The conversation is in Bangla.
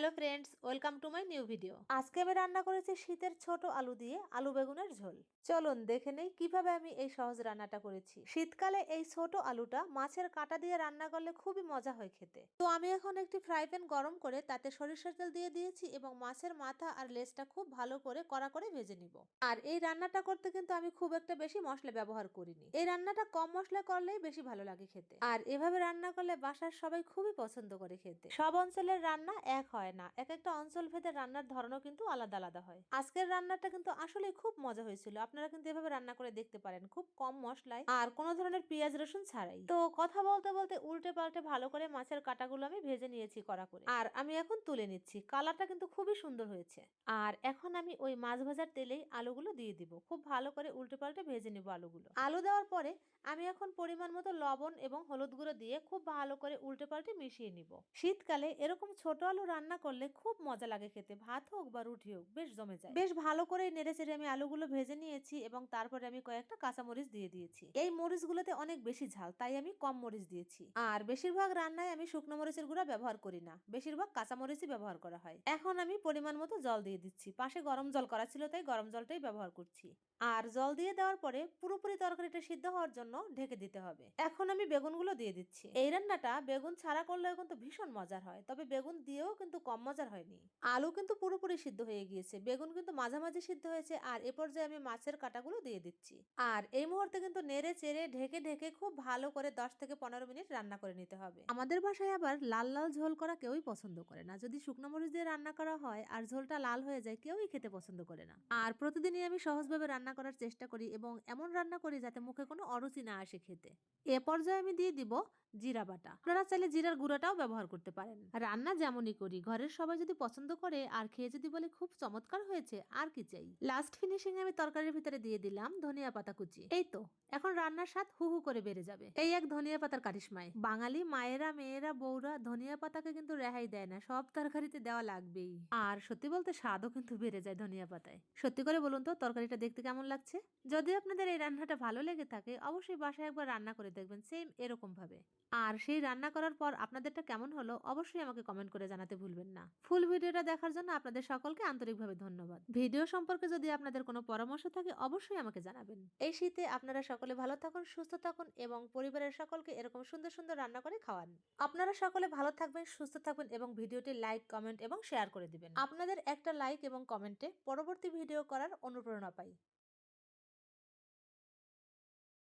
Hello friends, welcome to my new video. আজকে আমি রান্না করেছি শীতের ছোট আলু দিয়ে আলু বেগুনের ঝোল। চলুন দেখে নেই কীভাবে আমি এই সহজ রান্নাটা করেছি। শীতকালে এই ছোট আলুটা মাছের কাঁটা দিয়ে রান্না করলে খুবই মজা হয় খেতে। তো আমি এখন একটি ফ্রাই প্যান গরম করে তাতে সরিষার তেল দিয়ে দিয়েছি এবং মাছের মাথা আর লেজটা খুব ভালো করে কড়া করে ভেজে নিব। আর এই রান্নাটা করতে কিন্তু আমি খুব একটা বেশি মশলা ব্যবহার করিনি। এই রান্নাটা কম মশলা করলেই বেশি ভালো লাগে খেতে। আর এভাবে রান্না করলে বাসার সবাই খুবই পছন্দ করে খেতে। সব অঞ্চলের রান্না এক হয় না। এক একটা অঞ্চল ভেদে রান্নার ধরনও কিন্তু আলাদা আলাদা হয়। আজকের রান্নাটা কিন্তু আসলে খুব মজা হয়েছিল। আপনারা কিন্তু এভাবে রান্না করে দেখতে পারেন। খুব কম মশলায় আর কোনো ধরনের পেঁয়াজ, রসুন ছাড়াই। তো কথা বলতে বলতে উল্টে পাল্টে ভালো করে মাছের কাটাগুলো আমি ভেজে নিয়েছি কড়া করে। আর আমি এখন তুলে নিচ্ছি। কালারটা কিন্তু খুবই সুন্দর হয়েছে। আর এখন আমি ওই মাছ ভাজার তেলেই আলুগুলো দিয়ে দিব। খুব ভালো করে উল্টে পাল্টে ভেজে নিব আলুগুলো। আলু দেওয়ার পরে আমি এখন পরিমাণ মতো লবণ এবং হলুদ গুঁড়ো দিয়ে খুব ভালো করে উল্টে পাল্টে মিশিয়ে নিব। শীতকালে এরকম ছোট আলু রান্না করলে খুব মজা লাগে খেতে। ভাত হোক বা রুটি হোক, বেশ জমে যায়। বেশ ভালো করে নেড়ে চেড়ে আমি আলুগুলো ভেজে নিয়েছি এবং তারপরে আমি কয়েকটা কাঁচামরিচ দিয়ে দিয়েছি। এই মরিচগুলোতে অনেক বেশি ঝাল, তাই আমি কম মরিচ দিয়েছি। আর বেশিরভাগ রান্নায় আমি শুকনো মরিচের গুঁড়া ব্যবহার করি না, বেশিরভাগ কাঁচামরিচই ব্যবহার করা হয়। এখন আমি পরিমাণ মতো জল দিয়ে দিচ্ছি। পাশে গরম জল করা ছিল, তাই গরম জলটাই ব্যবহার করছি। আর জল দিয়ে দেওয়ার পরে পুরোপুরি তরকারিটা সিদ্ধ হওয়ার জন্য ঢেকে দিতে হবে। এখন আমি বেগুনগুলো দিয়ে দিচ্ছি। এই রান্নাটা বেগুন ছাড়া করলেও কিন্তু ভীষণ মজার হয়, তবে বেগুন দিয়েও কিন্তু কম মজার হয়নি। আলু কিন্তু পুরোপুরি সিদ্ধ হয়ে গিয়েছে, বেগুন কিন্তু মাঝামাঝি সিদ্ধ হয়েছে, আর এ পর্যায়ে আমি মাছের কাটাগুলো দিয়ে দিচ্ছি। আর এই মুহূর্তে কিন্তু নেড়ে চেড়ে ঢেকে ঢেকে খুব ভালো করে দশ থেকে পনেরো মিনিট রান্না করে নিতে হবে। আমাদের বাসায় আবার লাল লাল ঝোল করা কেউই পছন্দ করে না। যদি শুকনো মরিচ দিয়ে রান্না করা হয় আর ঝোলটা লাল হয়ে যায়, কেউই খেতে পছন্দ করে না। আর প্রতিদিনই আমি সহজভাবে রান্না করার চেষ্টা করি এবং এমন রান্না করি যাতে মুখে কোনো অরুচি না আসে খেতে। এ পর্যায়ে আমি দিয়ে দিব জিরা বাটা। আপনারা চাইলে জিরার গুঁড়াটাও ব্যবহার করতে পারেন। রান্না যেমনই করি ঘরের সবাই যদি পছন্দ করে, আর খেয়ে যদি বলে খুব চমৎকার হয়েছে, আর কি চাই? লাস্ট ফিনিশিং আমি তরকারির ভিতরে দিয়ে দিলাম ধনিয়া পাতা কুচি। এই তো, এখন রান্নার স্বাদ হু হু করে বেড়ে যাবে। এই এক ধনিয়া পাতার কারিশমায়। বাঙালি মায়েরা, মেয়েরা, বউরা ধনিয়া পাতাকে কিন্তু রেহাই দেয় না, সব তরকারিতে দেওয়া লাগবেই। আর সত্যি বলতে স্বাদও কিন্তু বেড়ে যায় ধনিয়া পাতায়। সত্যি করে বলুন তো, তরকারিটা দেখতে কেমন লাগছে? যদি আপনাদের এই রান্নাটা ভালো লেগে থাকে, অবশ্যই বাসায় একবার রান্না করে দেখবেন সেম এরকম ভাবে। আর সেই রান্না করার পর আপনাদেরটা কেমন হলো, অবশ্যই আমাকে কমেন্ট করে জানাতে ভুলবেন না। ফুল ভিডিওটা দেখার জন্য আপনাদের সকলকে আন্তরিকভাবে ধন্যবাদ। ভিডিও সম্পর্কে যদি আপনাদের কোনো পরামর্শ থাকে, অবশ্যই আমাকে জানাবেন। এই শীতে আপনারা সকলে ভালো থাকুন, সুস্থ থাকুন এবং পরিবারের সকলকে এরকম সুন্দর সুন্দর রান্না করে খাওয়ান। আপনারা সকলে ভালো থাকবেন, সুস্থ থাকবেন এবং ভিডিওটি লাইক, কমেন্ট এবং শেয়ার করে দিবেন। আপনাদের একটা লাইক এবং কমেন্টে পরবর্তী ভিডিও করার অনুপ্রেরণা পাই।